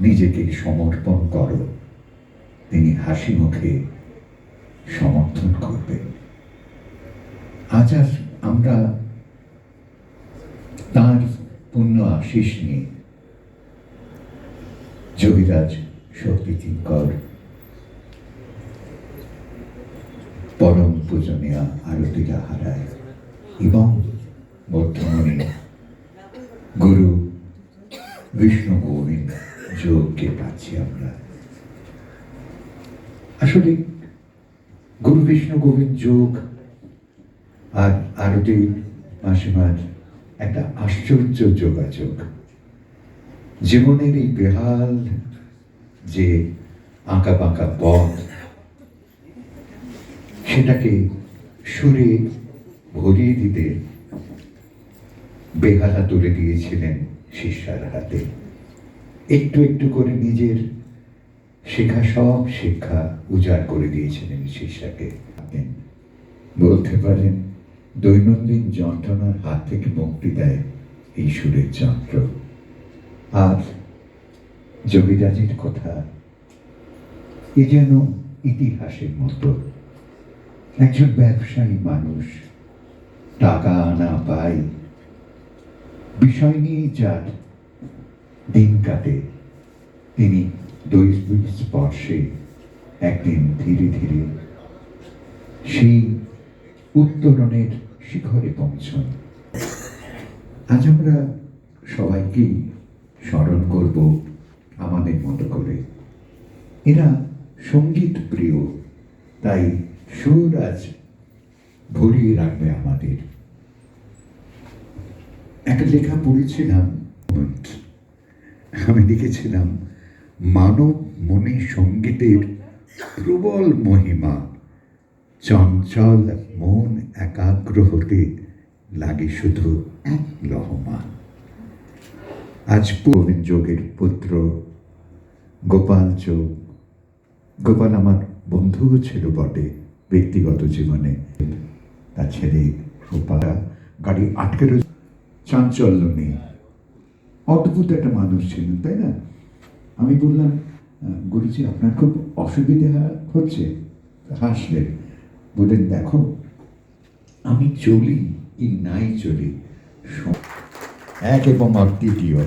নিজেকে সমর্পণ করো। তিনি হাসি মুখে সমর্থন করবেন। আজ আর আমরা তার পুণ্য আশিস নিয়ে যোগীরাজ শক্তি কিঙ্কর পরম পূজনীয় আরতিরা হারায় এবং বর্তমানে গুরু বিষ্ণু গোবিন্দ যোগকে পাচ্ছি আমরা। আসলে গুরু বিষ্ণু গোবিন্দ যোগ আর আরতি মাসিমার একটা আশ্চর্য যোগাযোগ। জীবনের এই বেহাল যে আঁকা বাঁকা পথ, সেটাকে সুরে ভরিয়ে দিতে বেহালা তুলে দিয়েছিলেন শিষ্যার হাতে। একটু একটু করে নিজের শেখা, সব শিক্ষা উজাড় করে দিয়েছিলেন শিষ্যাকে। বলতে পারেন, দৈনন্দিন যন্ত্রণার হাত থেকে মুক্তি দেয় এই সুরের যন্ত্র। আর যোগীরাজের কথা এ যেন ইতিহাসের মতো। একজন ব্যবসায়ী মানুষ টাকা আনা পায়, বিষয় নিয়ে যার দিন কাটে তিনি দৈবিক স্পর্শে একদিন ধীরে ধীরে সেই উত্তরণের শিখরে পৌঁছন। আজ আমরা সবাইকেই স্মরণ করব আমাদের মতো করে। এরা সংগীত প্রিয়, তাই সুর আজ ভরিয়ে রাখবে আমাদের। একটা লেখা পড়েছিলাম আমি লিখেছিলাম, মানব মনে সঙ্গীতের প্রবল মহিমা। চঞ্চল মন একাগ্র হতে লাগে শুধু এক লহমা। আজ পূর্ণ যোগের পুত্র গোপাল যোগ। গোপাল আমার বন্ধুও ছিল বটে ব্যক্তিগত জীবনে। তার ছেলে গোপাল, গাড়ি আটকে রয়েছে। চাঞ্চল্য নেই। অদ্ভুত একটা মানুষ ছিলেন, তাই না? আমি বললাম গুরুজি, আপনার খুব অসুবিধা হচ্ছে। হাসলেন, বললেন, দেখো, আমি চলি কি নাই চলি। এক এবং অদ্বিতীয়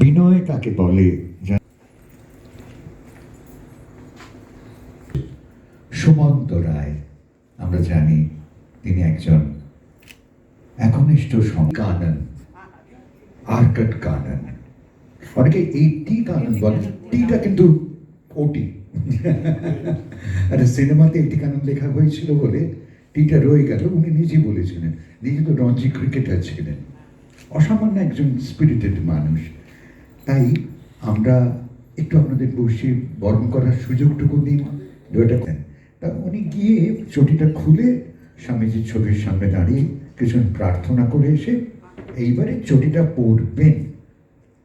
বিনয় তাকে বলে সুমন্ত রায়, আমরা জানি তিনি একজন একনিষ্ঠ কানন, আর্কট কানন। অনেকে এই টি কানন বলে। টিটা কিন্তু ওটি আরে সিনেমাতে একটি কানন লেখা হয়েছিল বলে টিটা রয়ে গেল, উনি নিজে বলেছিলেন। নিজে তো রঞ্জি ক্রিকেটার ছিলেন। অসামান্য একজন স্পিরিটেড মানুষ। তাই আমরা একটু আপনাদের বসে বরণ করার সুযোগটুকু দিন দুটা তা উনি গিয়ে চটিটা খুলে স্বামীজির ছবির সামনে দাঁড়িয়ে কিছুক্ষণ প্রার্থনা করে এসে এইবারে চটিটা পড়বেন।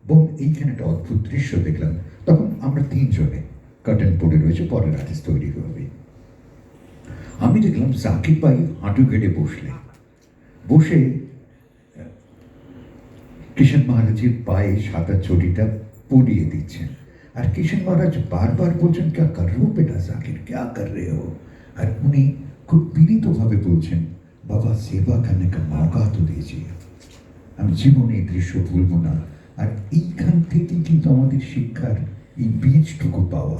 এবং এইখানে একটা অদ্ভুত দৃশ্য দেখলাম। তখন আমরা তিনজনে কার্টেন পড়ে রয়েছে, পরের আর্টিস্ট তৈরি হবে। আমি দেখলাম জাকির ভাই হাঁটু গেড়ে বসলেন বসে, কিষণ মহারাজের পায়ে সাদা চটিটা পরিয়ে দিচ্ছেন। আর কিষণ মহারাজ বারবার বলছেন, ক্যা কর রো বেটা জাকির ক্যা কর রে হো? আর উনি খুব বিনীতভাবে বলছেন বাবা সেবা করনে মৌকা তো দিয়েছিয়ে আমি জীবনে দৃশ্য ভুলবো না। আর এইখান থেকেই কিন্তু আমাদের শিক্ষার এই বীজটুকু পাওয়া।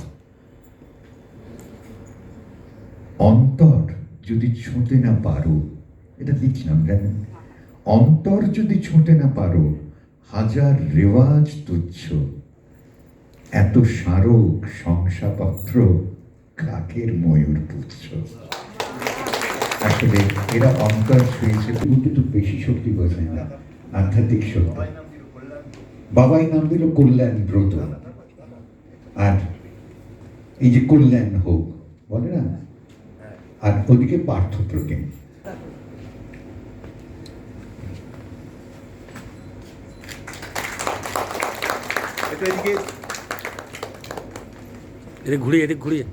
অন্তর যদি ছুঁতে না পারো, এটা লিখলাম, জানেন? অন্তর যদি ছুঁতে না পারো, হাজার রেওয়াজ তুচ্ছ। এত স্মারক শংসাপত্র কাকের ময়ূর পুচ্ছ? আসলে এরা অন্তর ছুঁয়েছে কিন্তু বেশি শক্তি বোঝায় না আধ্যাত্মিক শক্তি। বাবাই নাম দিল কল্যাণ ব্রত। আর এই যে কল্যাণ হোক বলে না? আর ওদিকে পার্থ প্রতিম একটু এদিকে। এদিকে ঘুরিয়ে ঘুরিয়ে।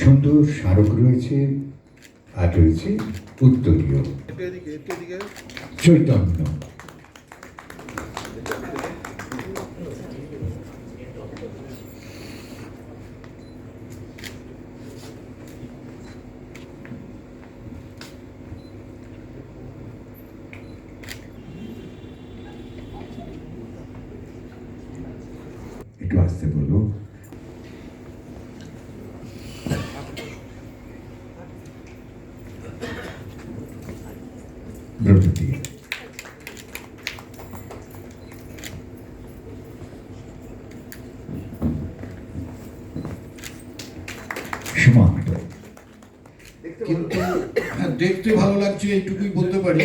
সুন্দর স্মারক রয়েছে। আর রয়েছে উত্তরীয়। চৈতন্য। একটু আসতে বলব দেখতে ভালো লাগছে, এইটুকুই বলতে পারি।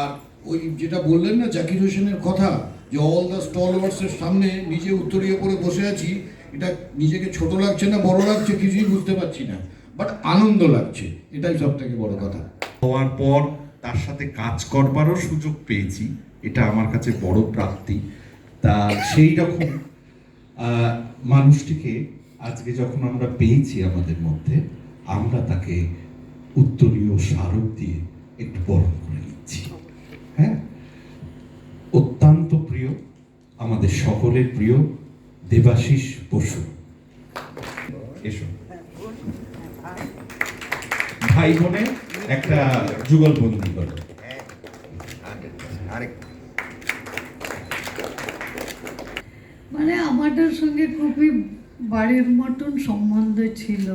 আর ওই যেটা বললেন না, জাকির হোসেনের কথা, যে অল দ্য স্টলওয়ার্সের সামনে নিজে উত্তরীয় করে বসে আছি, এটা নিজেকে ছোট লাগছে না, বড় লাগছে, কিছুই বুঝতে পারছি না। বাট আনন্দ লাগছে, এটাই সব থেকে বড় কথা। হওয়ার পর তার সাথে কাজ করবারও সুযোগ পেয়েছি, এটা আমার কাছে বড় প্রাপ্তি। তা সেই রকম মানুষটিকে আজকে যখন আমরা পেয়েছি আমাদের মধ্যে, আমরা তাকে উত্তরীয় স্মারক দিয়ে একটু বরণ করে নিচ্ছি হ্যাঁ? অত্যন্ত প্রিয়, আমাদের সকলের প্রিয় দেবাশিস বসু। এসো। ভাই বোনে একটা যুগলবন্দি করো। আরেক মানে আমাদের সঙ্গে খুবই বাড়ির মতন সম্বন্ধ ছিল।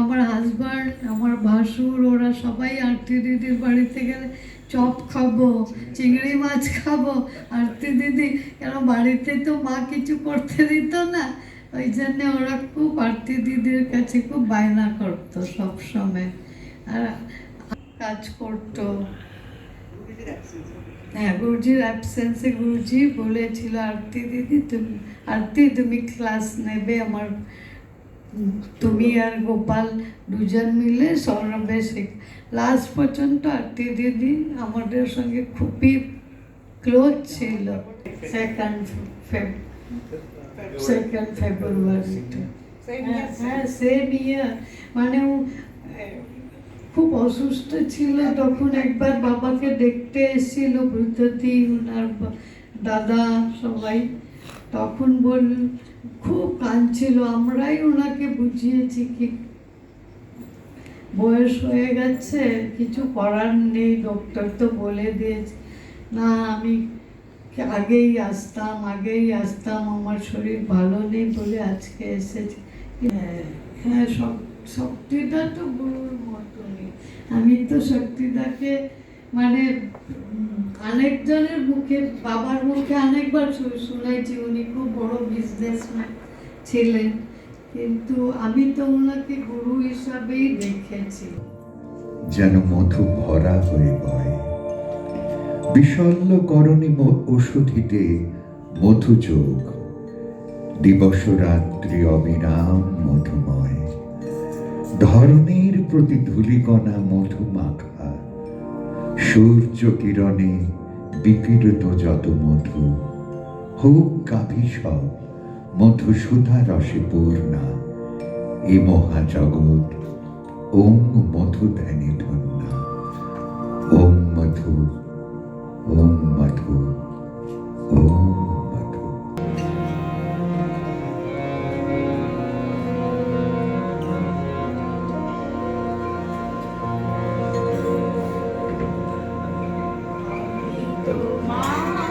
আমার হাজব্যান্ড আমার ভাসুর, ওরা সবাই আরতি দিদির বাড়িতে গেলে চপ খাব, চিংড়ি মাছ খাব, আরতি দিদি কেন বাড়িতে তো মা কিছু করতে দিত না? ওই জন্যে ওরা খুব আরতি দিদির কাছে খুব বায়না করতো সব সময়। আর কাজ করতো। হ্যাঁ গুরুজির অ্যাবসেন্সে গুরুজি বলেছিল আরতি দিদি তুমি আরতি তুমি ক্লাস নেবে আমার তুমি আর গোপাল দুজন মিলে সৌরভে শেখ লাস্ট পর্যন্ত আরতি দিদি আমাদের সঙ্গে খুবই ক্লোজ ছিল সেকেন্ড সেকেন্ড ফেব্রুয়ারিতে হ্যাঁ হ্যাঁ সেম ইয়ার মানে খুব অসুস্থ ছিল। তখন একবার বাবাকে দেখতে এসেছিল বৃদ্ধতি ওনার দাদা সবাই। তখন বল খুব কাঁদছিল। আমরাই ওনাকে বুঝিয়েছি কি বয়স হয়ে গেছে, কিছু করার নেই ডক্টর তো বলে দিয়েছে। না, আমি আগেই আসতাম আগেই আসতাম, আমার শরীর ভালো নেই বলে আজকে এসেছি। হ্যাঁ হ্যাঁ শক- শক্তিদা তো গুরুর মতনই আমি তো শক্তিদাকে মানে অনেকজনের মুখে, বাবার মুখে অনেকবার শুনেছি উনি খুব বড় বিজনেসম্যান ছিলেন। কিন্তু আমি তো ওনাকে গুরু হিসাবেই দেখেছি। যেন মধু ভরা হয়ে বয়। বিশল্য করণী ওষুধিতে মধু যোগ দিবস রাত্রি অবিরাম মধুময়। ধরণীর প্রতি ধূলিকণা মধু মাখা সূর্য কিরণে বিপীড়িত যত মধু, হোক গাভী সব মধুসূধা রসে পূর্ণা, এ মহাজগৎ ওম মধু ধ্যানে ধন্যা। ওম মধু ওম মধু, ওম Mãe.